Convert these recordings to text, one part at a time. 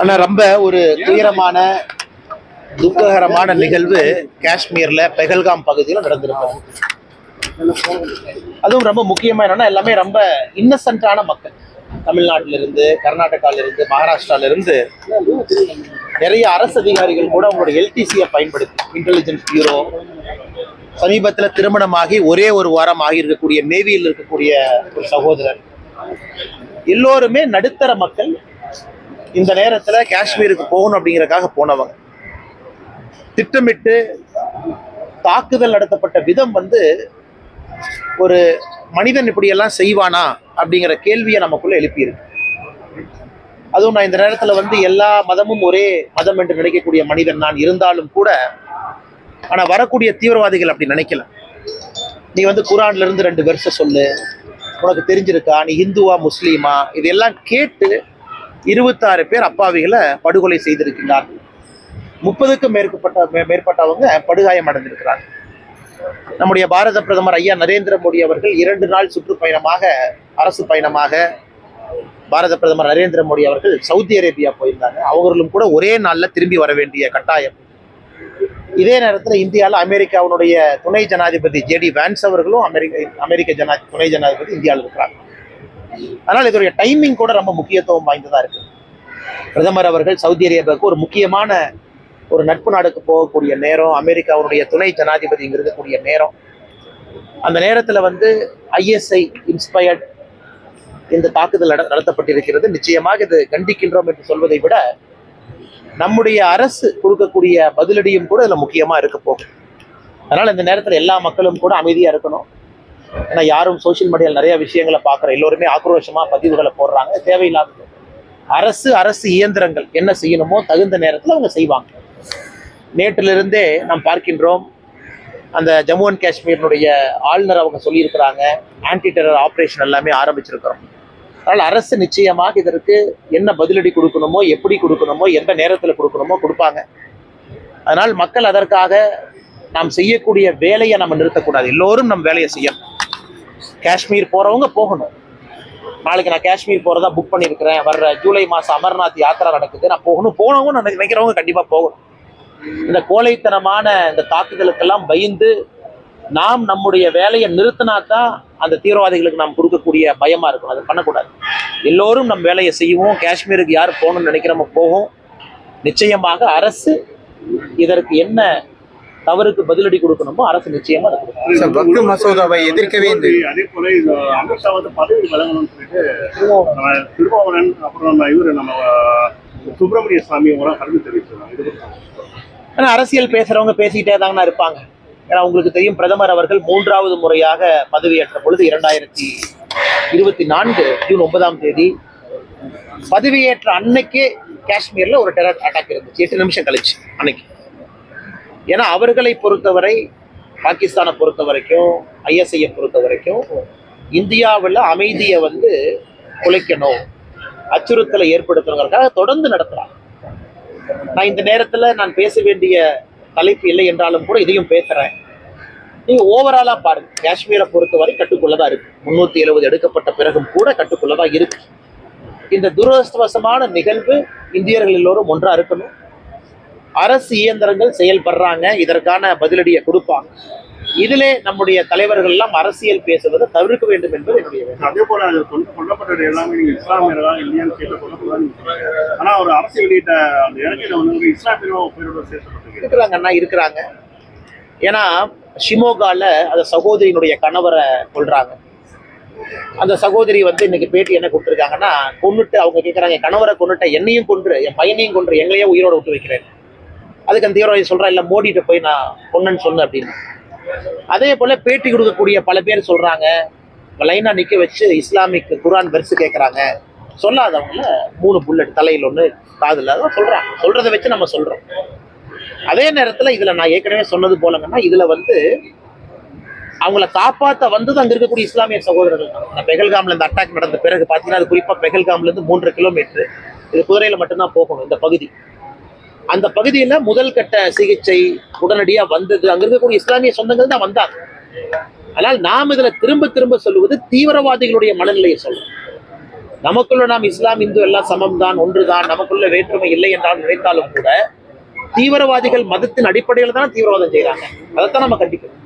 ஆனால் ரொம்ப ஒரு துயரமான துக்ககரமான நிகழ்வு காஷ்மீர்ல பெகல்காம் பகுதியில் நடந்திருக்கிறது. அதுவும் ரொம்ப முக்கியமா என்னன்னா எல்லாமே ரொம்ப இன்னசென்ட்டான மக்கள். தமிழ்நாட்டில இருந்து கர்நாடகால இருந்து மகாராஷ்டிரால இருந்து நிறைய அரசு அதிகாரிகள் கூட அவங்களோட எல்டிசியை பயன்படுத்தி இன்டெலிஜென்ஸ் பியூரோ சமீபத்தில் திருமணமாகி ஒரே ஒரு வாரம் ஆகியிருக்கக்கூடிய நேவியில் இருக்கக்கூடிய ஒரு சகோதரர். எல்லோருமே நடுத்தர மக்கள். இந்த நேரத்துல காஷ்மீருக்கு போகணும் அப்படிங்கிறக்காக போனவங்க. திட்டமிட்டு தாக்குதல் நடத்தப்பட்ட விதம் வந்து ஒரு மனிதன் இப்படியெல்லாம் செய்வானா அப்படிங்கிற கேள்வியை நமக்குள்ளே எழுப்பியிருக்கு. அதுவும் நான் இந்த நேரத்துல வந்து எல்லா மதமும் ஒரே மதம் என்று நினைக்கக்கூடிய மனிதன் நான் இருந்தாலும் கூட ஆனால் வரக்கூடிய தீவிரவாதிகள் அப்படி நினைக்கல. நீ வந்து குரான்ல இருந்து ரெண்டு வருஷம் சொல்லு உனக்கு தெரிஞ்சிருக்கா? நீ ஹிந்துவா முஸ்லீமா? இதெல்லாம் கேட்டு இருபத்தாறு பேர் அப்பாவிகளை படுகொலை செய்திருக்கிறார்கள் முப்பதுக்கும் மேற்பட்ட மே- மேற்பட்டவங்க படுகாயம் அடைந்திருக்கிறார்கள் நம்முடைய பாரத பிரதமர் ஐயா நரேந்திர மோடி அவர்கள் இரண்டு நாள் சுற்றுப்பயணமாக அரசு பயணமாக பாரத பிரதமர் நரேந்திர மோடி அவர்கள் சவுதி அரேபியா போயிருந்தாங்க. அவர்களும் கூட ஒரே நாளில் திரும்பி வர வேண்டிய கட்டாயம். இதே நேரத்தில் இந்தியாவில் அமெரிக்காவினுடைய துணை ஜனாதிபதி ஜேடி வேன்ஸ் அவர்களும் அமெரிக்க அமெரிக்க ஜனா துணை ஜனாதிபதி இந்தியாவில் இருக்கிறாங்க. அதனால் இதோடைய டைமிங் கூட ரொம்ப முக்கியத்துவம் வாய்ந்ததாக இருக்கு. பிரதமர் அவர்கள் சவுதி அரேபியாவுக்கு ஒரு முக்கியமான ஒரு நட்பு நாடுக்கு போகக்கூடிய நேரம் அமெரிக்காவுடைய துணை ஜனாதிபதி இங்க இருக்கக்கூடிய நேரம். அந்த நேரத்துல வந்து ஐஎஸ்ஐ இன்ஸ்பயர்ட் இந்த தாக்குதல் நட- நடத்தப்பட்டிருக்கிறது. நிச்சயமாக இது கண்டிக்கின்றோம் என்று சொல்வதை விட நம்முடைய அரசு கொடுக்கக்கூடிய பதிலடியும் கூட இதுல முக்கியமா இருக்க போகும் அதனால இந்த நேரத்துல எல்லா மக்களும் கூட அமைதியா இருக்கணும். ஏன்னா யாரும் சோஷியல் மீடியாவில் நிறைய விஷயங்களை பார்க்குற எல்லோருமே ஆக்ரோஷமா பதிவுகளை போடுறாங்க தேவையில்லாதது. அரசு அரசு இயந்திரங்கள் என்ன செய்யணுமோ தகுந்த நேரத்தில் அவங்க செய்வாங்க. நேற்றிலிருந்தே நாம் பார்க்கின்றோம் அந்த ஜம்மு அண்ட் காஷ்மீரினுடைய ஆளுநர் அவங்க சொல்லியிருக்கிறாங்க ஆன்டி டெரர் ஆப்ரேஷன் எல்லாமே ஆரம்பிச்சிருக்கிறோம். அதனால் அரசு நிச்சயமாக இதற்கு என்ன பதிலடி கொடுக்கணுமோ எப்படி கொடுக்கணுமோ எந்த நேரத்தில் கொடுக்கணுமோ கொடுப்பாங்க. அதனால் மக்கள் அதற்காக நாம் செய்யக்கூடிய வேலையை நம்ம நிறுத்தக்கூடாது. எல்லோரும் நம் வேலையை செய்யணும். காஷ்மீர் போகிறவங்க போகணும். நாளைக்கு நான் காஷ்மீர் போகிறதா புக் பண்ணியிருக்கிறேன் வர்ற ஜூலை மாதம் அமர்நாத் யாத்திரா நடக்குது. நான் போகணும் போனவங்க நான் நினைக்கிறவங்க கண்டிப்பாக போகணும். இந்த கோழைத்தனமான இந்த தாக்குதலுக்கெல்லாம் பயந்து நாம் நம்முடைய வேலையை நிறுத்தினா தான் அந்த தீவிரவாதிகளுக்கு நாம் கொடுக்கக்கூடிய பயமாக இருக்கும். அதை பண்ணக்கூடாது. எல்லோரும் நம் வேலையை செய்வோம். காஷ்மீருக்கு யார் போகணும்னு நினைக்கிறோமோ போகும். நிச்சயமாக அரசு இதற்கு என்ன தவறுக்கு பதிலடி கொடுக்கணுமோ அரசு நிச்சயமா அதை மசோதாவை எதிர்க்கவே இந்த அதே போல இந்த அமித்ஷா வந்து பதவி வழங்கணும்னு சொல்லிட்டு நம்ம திருமாவளவன் அப்புறம் நம்ம இவரு நம்ம சுப்பிரமணிய சாமி அவங்களாம் கருத்து தெரிவிச்சிருக்காங்க. இது பத்தி ஆனா அரசியல் பேசுறவங்க பேசிக்கிட்டே தாங்கண்ணா இருப்பாங்க. ஏன்னா உங்களுக்கு தெரியும் பிரதமர் அவர்கள் மூன்றாவது முறையாக பதவியேற்ற பொழுது இரண்டாயிரத்தி இருபத்தி நான்கு ஜூன் ஒன்பதாம் தேதி பதவியேற்ற அன்னைக்கே காஷ்மீர்ல ஒரு டெரர் அட்டாக் இருந்துச்சு. எட்டு நிமிஷம் கழிச்சு அன்னைக்கு. ஏன்னா அவர்களை பொறுத்தவரை பாகிஸ்தானை பொறுத்த வரைக்கும் ஐஎஸ்ஐயை பொறுத்த வரைக்கும் இந்தியாவில் அமைதியை வந்து குலைக்கணும் அச்சுறுத்தலை ஏற்படுத்தணுங்கிறதுக்காக தொடர்ந்து நடத்துகிறாங்க நான் இந்த நேரத்தில் நான் பேச வேண்டிய தலைப்பு இல்லை என்றாலும் கூட இதையும் பேசுகிறேன் நீங்கள் ஓவராலாக பாருங்க. காஷ்மீரை பொறுத்தவரை கட்டுக்குள்ளதான் இருக்கு. முந்நூற்றி எழுபது எடுக்கப்பட்ட பிறகும் கூட கட்டுக்குள்ளதாக இருக்கு. இந்த துரதிருஷ்டவசமான நிகழ்வு இந்தியர்கள் எல்லோரும் ஒன்றாக இருக்கணும். அரசு இயந்திரங்கள் செயல்படுறாங்க இதற்கான பதிலடியை கொடுப்பாங்க. இதிலே நம்முடைய தலைவர்கள் எல்லாம் அரசியல் பேசுவதை தவிர்க்க வேண்டும் என்பது என்னுடைய. அதே போல கொல்லப்பட்டது எல்லாமே நீங்க இஸ்லாமியர்களா இல்லையான்னு கேட்டு கொல்லக்கூடாதுன்னு சொல்றாங்க. ஆனா ஒரு அரசு வெளியிட்ட அந்த இறக்கையில வந்து இஸ்லாமியரும் பேரோட சேர்க்கப்பட்டிருக்கு இருக்கிறாங்க அண்ணா இருக்கிறாங்க. ஏன்னா ஷிமோகால அந்த சகோதரியினுடைய கணவரை கொல்றாங்க. அந்த சகோதரி வந்து இன்னைக்கு பேட்டி என்ன கொடுத்துருக்காங்கன்னா கொன்னுட்டு அவங்க கேட்குறாங்க கணவரை கொன்னுட்ட என்னையும் கொன்று என் பையனையும் கொன்று எங்களையும் உயிரோட விட்டு வைக்கிறேன். அதுக்கு அந்த தீவிரவாதி சொல்றா இல்லை மோடிட்ட போய் நான் பொண்ணுன்னு சொன்னேன் அப்படின்னு. அதே போல் பேட்டி கொடுக்கக்கூடிய பல பேர் சொல்றாங்க. லைனாக நிற்க வச்சு இஸ்லாமிக் குரான் வெர்ஸ் கேட்குறாங்க சொல்லாதவங்கள மூணு புல்லட் தலையில் ஒன்று காதில் அதான் சொல்கிறாங்க சொல்கிறத வச்சு நம்ம சொல்கிறோம் அதே நேரத்தில் இதில் நான் ஏற்கனவே சொன்னது போலங்கன்னா இதில் வந்து அவங்கள காப்பாற்ற வந்தது அங்கே இருக்கக்கூடிய இஸ்லாமிய சகோதரர்கள் தான். அந்த பெகல்காம்ல இந்த அட்டாக் நடந்த பிறகு பார்த்தீங்கன்னா அது குறிப்பாக பெகல்காம்லேருந்து மூன்று கிலோமீட்டர் இது குதிரையில் மட்டும்தான் போகணும் இந்த பகுதி. அந்த பகுதியில முதல் கட்ட சிகிச்சை உடனடியா வந்தது. அங்க இருக்கக்கூடிய இஸ்லாமிய சொந்தங்கள் தான் வந்தாங்க. ஆனால் நாம் இதுல திரும்ப திரும்ப சொல்லுவது தீவிரவாதிகளுடைய மனநிலையை சொல்றோம். நமக்குள்ள நாம் இஸ்லாம் இந்து எல்லாம் சமம் தான் ஒன்றுதான் நமக்குள்ள வேற்றுமை இல்லை என்றால் நினைத்தாலும் கூட தீவிரவாதிகள் மதத்தின் அடிப்படையில் தான் தீவிரவாதம் செய்யறாங்க அதைத்தான் நம்ம கண்டிக்கிறோம்.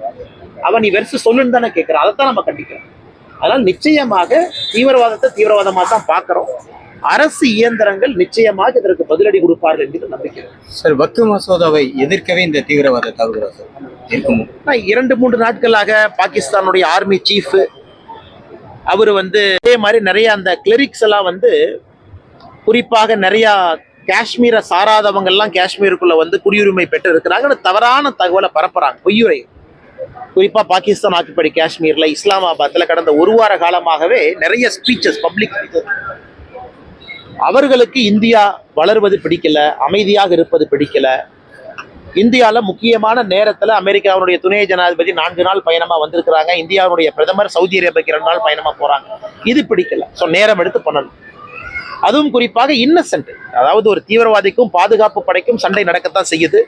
அவன் நீ வெறுத்து சொல்லுன்னு தானே கேட்கிறான் அதைத்தான் நம்ம கண்டிக்கிறோம். அதனால் நிச்சயமாக தீவிரவாதத்தை தீவிரவாதமா தான் பார்க்குறோம். அரசு இயந்திரங்கள் நிச்சயமாக இதற்கு பதிலடி கொடுப்பார்கள் என்று நம்பிக்கை. சார் வக்கு மசோதாவை எதிர்க்கவே இந்த தீவிரவாத தாக்குதலா சார்? இரண்டு மூன்று நாட்களாக பாகிஸ்தானுடைய ஆர்மி சீஃப் அவர் வந்து அதே மாதிரி நிறைய அந்த கிளரிக்ஸ் எல்லாம் வந்து குறிப்பாக நிறைய காஷ்மீரை சாராதவங்க எல்லாம் காஷ்மீருக்குள்ள வந்து குடியுரிமை பெற்று இருக்கிறாங்க தவறான தகவலை பரப்புறாங்க பொய்யுரை. குறிப்பா பாகிஸ்தான் ஆக்கிப்படி காஷ்மீர்ல இஸ்லாமாபாத்ல கடந்த ஒரு வார காலமாகவே நிறைய ஸ்பீச்சஸ் பப்ளிக் அவர்களுக்கு இந்தியா வளர்வது பிடிக்கல அமைதியாக இருப்பது பிடிக்கல. இந்தியாவில் முக்கியமான நேரத்தில் அமெரிக்காவுடைய துணை ஜனாதிபதி நான்கு நாள் பயணமாக வந்திருக்கிறாங்க. இந்தியாவுடைய பிரதமர் சவுதி அரேபியாவுக்கு இரண்டு நாள் பயணமாக போகிறாங்க இது பிடிக்கல. ஸோ நேரம் எடுத்து பண்ணணும். அதுவும் குறிப்பாக இன்னசென்ட் அதாவது ஒரு தீவிரவாதிக்கும் பாதுகாப்பு படைக்கும் சண்டை நடக்கத்தான் செய்யுது.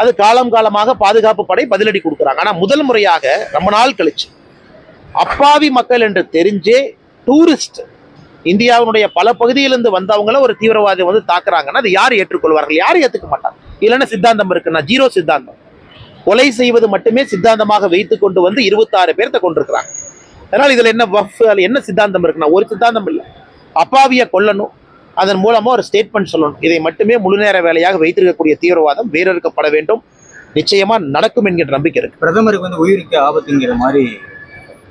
அது காலம் காலமாக பாதுகாப்பு படை பதிலடி கொடுக்குறாங்க. ஆனால் முதல் முறையாக ரொம்ப நாள் கழிச்சு அப்பாவி மக்கள் என்று தெரிஞ்சே டூரிஸ்ட் இந்தியாவினுடைய பல பகுதியிலிருந்து வந்தவங்கள ஒரு தீவிரவாதி வந்து தாக்குறாங்கன்னா அது யார் ஏற்றுக்கொள்வார்கள்? யாரும் ஏற்றுக்க மாட்டாங்க? இல்லைன்னா சித்தாந்தம் இருக்குன்னா ஜீரோ சித்தாந்தம். கொலை செய்வது மட்டுமே சித்தாந்தமாக வைத்து கொண்டு வந்து இருபத்தாறு பேர்த்த கொண்டிருக்கிறாங்க அதனால் இதுல என்ன வஃப் என்ன சித்தாந்தம் இருக்குன்னா ஒரு சித்தாந்தம் இல்லை. அப்பாவியை கொல்லணும். அதன் மூலமாக ஒரு ஸ்டேட்மெண்ட் சொல்லணும். இதை மட்டுமே முழு நேர வேலையாக வைத்திருக்கக்கூடிய தீவிரவாதம் வேறறுக்கப்பட வேண்டும். நிச்சயமா நடக்கும் என்கிற நம்பிக்கை இருக்கு. பிரதமருக்கு வந்து உயிருக்கு ஆபத்துங்கிற மாதிரி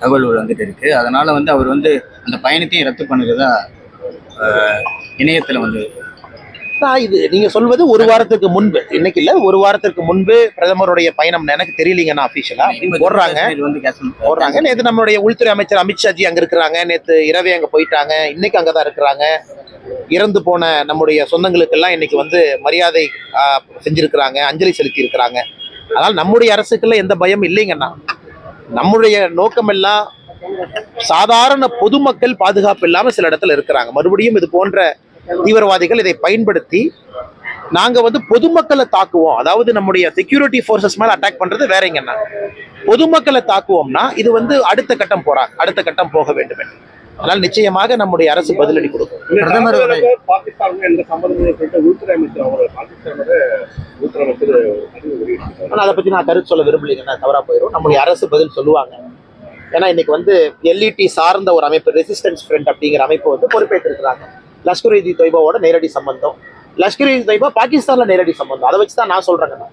தகவல்கள் வந்துட்டு இருக்கு. அதனால வந்து அவர் வந்து அந்த பயணத்தையும் ரத்து பண்ணுறதா இணையத்துல வந்து நான் இது நீங்க சொல்வது ஒரு வாரத்துக்கு முன்பு. இன்னைக்கு இல்ல ஒரு வாரத்திற்கு முன்பு பிரதமருடைய பயணம் எனக்கு தெரியலீங்கண்ணா அபிஷியலா போடுறாங்க. போடுறாங்க. நேற்று நம்மளுடைய உள்துறை அமைச்சர் அமித்ஷாஜி அங்க இருக்கிறாங்க. நேற்று இரவே அங்க போயிட்டாங்க. இன்னைக்கு அங்கதான் இருக்கிறாங்க. இறந்து போன நம்முடைய சொந்தங்களுக்கெல்லாம் இன்னைக்கு வந்து மரியாதை செஞ்சிருக்கிறாங்க. அஞ்சலி செலுத்தி இருக்கிறாங்க அதனால் நம்முடைய அரசுக்குள்ள எந்த பயம் இல்லைங்கண்ணா. நம்முடைய நோக்கம் எல்லாம் சாதாரண பொதுமக்கள் பாதுகாப்பு இல்லாமல் சில இடத்துல இருக்கிறாங்க மறுபடியும் இது போன்ற தீவிரவாதிகள் இதை பயன்படுத்தி நாங்க வந்து பொதுமக்களை தாக்குவோம் அதாவது நம்முடைய செக்யூரிட்டி ஃபோர்ஸஸ் மேலே அட்டாக் பண்றது எங்கன்னா பொதுமக்களை தாக்குவோம்னா இது வந்து அடுத்த கட்டம் போறாங்க அடுத்த கட்டம் போக வேண்டும் என்று. அதனால் நிச்சயமாக நம்முடைய அரசு பதிலடி கொடுக்கும். இந்த பிரதமர் ஆனால் அதை பத்தி நான் கருத்து சொல்ல விரும்பலைங்கன்னா தவறா போயிடும் நம்முடைய அரசு பதில் சொல்லுவாங்க. ஏன்னா இன்னைக்கு வந்து எல்இடி சார்ந்த ஒரு அமைப்பு ரெசிஸ்டன்ஸ் ஃப்ரண்ட் அப்படிங்கிற அமைப்பு வந்து பொறுப்பேற்றிருக்கிறாங்க. லஷ்கர் இ தொய்பாவோட நேரடி சம்பந்தம். லஷ்கர் இ தொய்பா பாகிஸ்தான்ல நேரடி சம்பந்தம். அதை வச்சு தான் நான் சொல்றேங்க.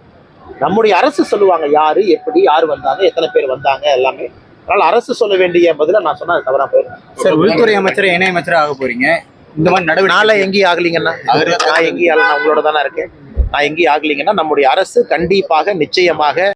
நம்முடைய அரசு சொல்லுவாங்க யாரு எப்படி யார் வந்தாங்க எத்தனை பேர் வந்தாங்க எல்லாமே. அதனால அரசு சொல்ல வேண்டிய பதில நான் சொன்னா அது தவறா போயிடும். சார் உள்துறை அமைச்சர் இணை அமைச்சர் ஆக போறீங்க. இந்த மாதிரி நாளை நடவடிக்கை எங்கேயும் ஆகலீங்கன்னா நான் எங்கேயும் ஆகல நான் உங்களோட தானே இருக்கேன். நான் எங்கேயும் ஆகலீங்கன்னா நம்முடைய அரசு கண்டிப்பாக நிச்சயமாக